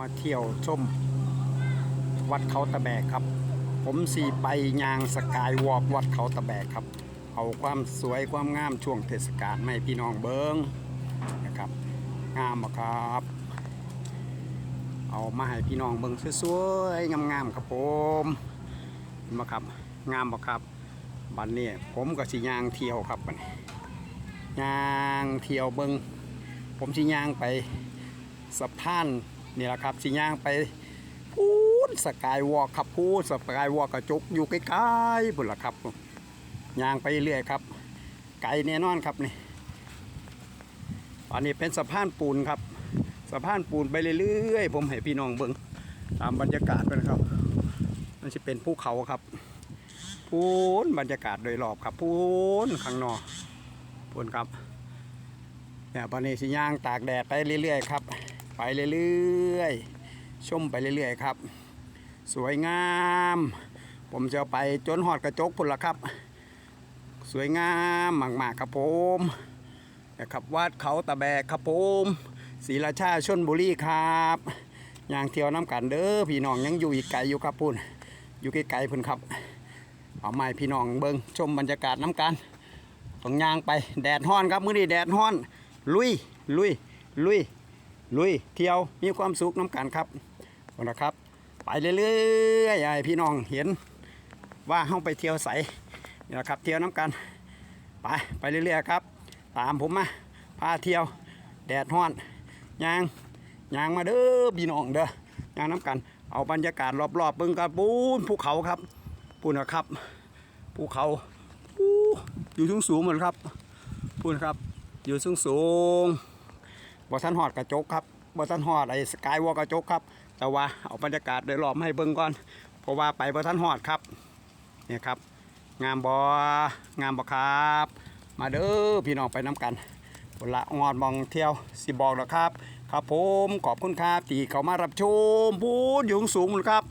มาเที่ยวชม วัดเขาตะแบกครับ ผมสีไปยางสกายวอล์กวัดเขาตะแบกครับ เอาความสวยความงามช่วงเทศกาลไม่พี่น้องเบิงนะครับ งามบ่ครับ เอามาให้พี่น้องเบิงสวยๆงามๆครับผมเห็นบ่ครับ งามบ่ครับบัดนี้ผมก็สิยางเที่ยวครับบันยางเที่ยวเบิงผมสิยางไปสะพาน นี่แหละครับสิยางไปพูนสกายวอล์กครับพูนสกายวอล์กกระจุกอยู่ใกล้ๆบุญละครับย่างไปเรื่อยครับ ไกลแน่นอนครับนี่อันนี้เป็นสะพานปูนครับสะพานปูนไปเรื่อยๆ ผมให้พี่น้องเบิ่งตามบรรยากาศไปนะครับ มันจะเป็นภูเขาครับพูนบรรยากาศโดยรอบครับพูนข้างนอกพูนครับเนี่ยตอนนี้สิย่างตากแดดไปเรื่อยๆครับ ไปเรื่อยๆ ชมไปเรื่อยๆครับ สวยงาม ผมจะไปจนหอดกระจกพุ่นละครับ สวยงามมากๆครับผมนะครับวัดเขาตะแบกครับผมศรีราชาชนบุรีครับย่างเที่ยวน้ำกันเด้อพี่น้องยังอยู่อีกไกลอยู่ครับพุ่นอยู่ไกลๆพุ่นครับ เอาไม้พี่น้องเบิงชมบรรยากาศน้ำกันต้องยางไปแดดฮ้อนครับมื้อนี้แดดฮ้อน ลุยลุยลุย ลุยเที่ยวมีความสุขน้ำกันครับเอาละครับ ไปเรื่อยๆพี่น้องเห็นว่าเฮาไปเที่ยวใสนี่แหละครับเที่ยวน้ำกัน ไปไปเรื่อยๆครับ ตามผมมาพาเที่ยวแดดฮ้อนยางยางมาเด้อพี่น้องเด้อยางน้ำกัน เอาบรรยากาศรอบๆเบิ่งกันปูนภูเขาครับปูนนะครับภูเขาอยู่สูงสูงหมดครับปูนครับ อยู่สูงสูง ๆบ่ทันหอดกระจกครับบ่ทันหอดไอ้สกายวอลกระจกครับ แต่ว่าเอาบรรยากาศโดยรอบให้เบิ่งก่อน เพราะว่าไปบ่ทันหอดครับเนี่ยครับ งามบองามบอครับ มาเด้อพี่น้องไปน้ำกันเวละงอดมองเที่ยวสิบอกแล้วครับ ครับผมขอบคุณครับตีเขามารับชมพูดอยู่สูงเลยครับ